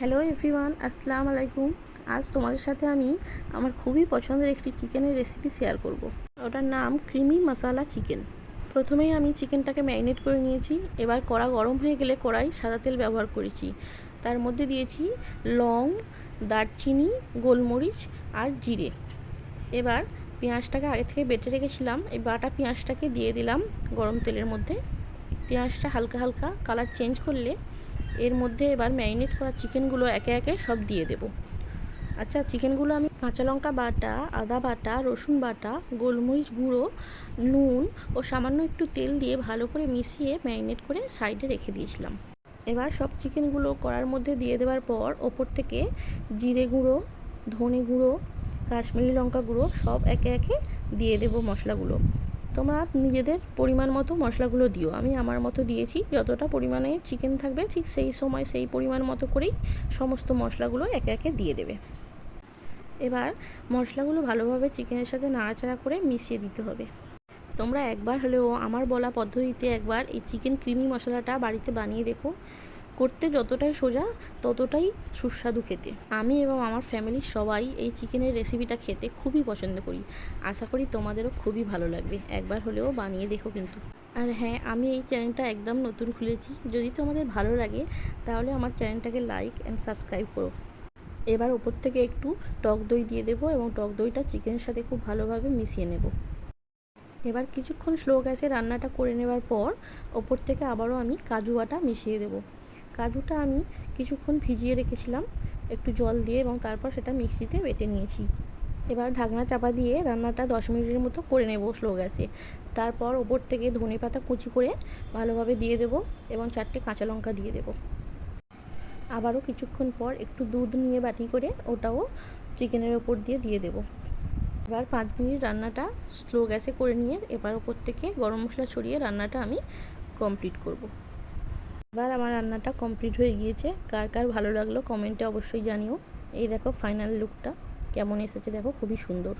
Hello everyone, আসসালামু আলাইকুম। আজ তোমাদের সাথে আমি আমার খুবই পছন্দের একটি চিকেনের রেসিপি শেয়ার করব। ওটার নাম ক্রিমি মশালা চিকেন। প্রথমেই আমি চিকেনটাকে ম্যারিনেট করে নিয়েছি। এবার কড়া গরম হয়ে গেলে কড়াই সাদা তেল ব্যবহার করেছি। তার মধ্যে দিয়েছি লং, দারচিনি, গোলমরিচ আর জিরে। এবার পেঁয়াজটাকে আগে থেকে বেটে রেখেছিলাম। এই বাটা পেঁয়াজটাকে দিয়ে দিলাম গরম তেলের মধ্যে। পেঁয়াজটা হালকা হালকা কালার চেঞ্জ করলে এর মধ্যে এবার ম্যারিনেট করা চিকেনগুলো একে একে সব দিয়ে দেব। আচ্ছা চিকেনগুলো আমি কাঁচা লঙ্কা বাটা, আদা বাটা, রসুন বাটা, গোলমরিচ গুঁড়ো, নুন ও সামান্য একটু তেল দিয়ে ভালো করে মিশিয়ে ম্যারিনেট করে সাইডে রেখে দিয়েছিলাম। এবার সব চিকেনগুলো করার মধ্যে দিয়ে দেওয়ার পর ওপর থেকে জিরে গুঁড়ো, ধনে গুঁড়ো, কাশ্মীরি লঙ্কা গুঁড়ো সব একে একে দিয়ে দেবো মশলাগুলো। তোমরা নিজেদের পরিমাণ মতো মশলাগুলো দিও। আমি আমার মতো দিয়েছি, যতটা পরিমাণে চিকেন থাকবে, ঠিক সেই সময় সেই পরিমাণ মতো করেই সমস্ত মশলাগুলো একে একে দিয়ে দেবে। এবার মশলাগুলো ভালোভাবে চিকেনের সাথে নাড়াচাড়া করে মিশিয়ে দিতে হবে। তোমরা একবার হলেও আমার বলা পদ্ধতিতে একবার এই চিকেন ক্রিমি মশলাটা বাড়িতে বানিয়ে দেখো। করতে যতটাই সোজা, ততটাই সুস্বাদু খেতে। আমি এবং আমার ফ্যামিলির সবাই এই চিকেনের রেসিপিটা খেতে খুবই পছন্দ করি। আশা করি তোমাদেরও খুবই ভালো লাগবে। একবার হলেও বানিয়ে দেখো কিন্তু। আর হ্যাঁ আমি এই চ্যানেলটা একদম নতুন খুলেছি। যদি তোমাদের ভালো লাগে, তাহলে আমার চ্যানেলটাকে লাইক অ্যান্ড সাবস্ক্রাইব করো। এবার ওপর থেকে একটু টক দই দিয়ে দেবো এবং টক দইটা চিকেনের সাথে খুব ভালোভাবে মিশিয়ে নেব। এবার কিছুক্ষণ স্লো গ্যাসে রান্নাটা করে নেবার পর ওপর থেকে আবারও আমি কাজু বাটা মিশিয়ে দেবো। কাজুটা আমি কিছুক্ষণ ভিজিয়ে রেখেছিলাম, একটু জল দিয়ে এবং তারপর সেটা মিক্সিতে বেটে নিয়েছি। এবার ঢাকনা চাপা দিয়ে রান্নাটা দশ মিনিটের মতো করে নেব স্লো গ্যাসে। তারপর ওপর থেকে ধনে পাতা কুচি করে ভালোভাবে দিয়ে দেব এবং চারটে কাঁচা লঙ্কা দিয়ে দেব। আবারও কিছুক্ষণ পর একটু দুধ নিয়ে বাটি করে ওটাও চিকেনের ওপর দিয়ে দিয়ে দেব। এবার পাঁচ মিনিট রান্নাটা স্লো গ্যাসে করে নিয়ে এবার ওপর থেকে গরম মশলা ছড়িয়ে রান্নাটা আমি কমপ্লিট করব। এবার আমার রান্নাটা কমপ্লিট হয়ে গিয়েছে। কার কার ভালো লাগল কমেন্টে অবশ্যই জানিও। এই দেখো ফাইনাল লুকটা কেমন এসেছে দেখো? খুবই সুন্দর।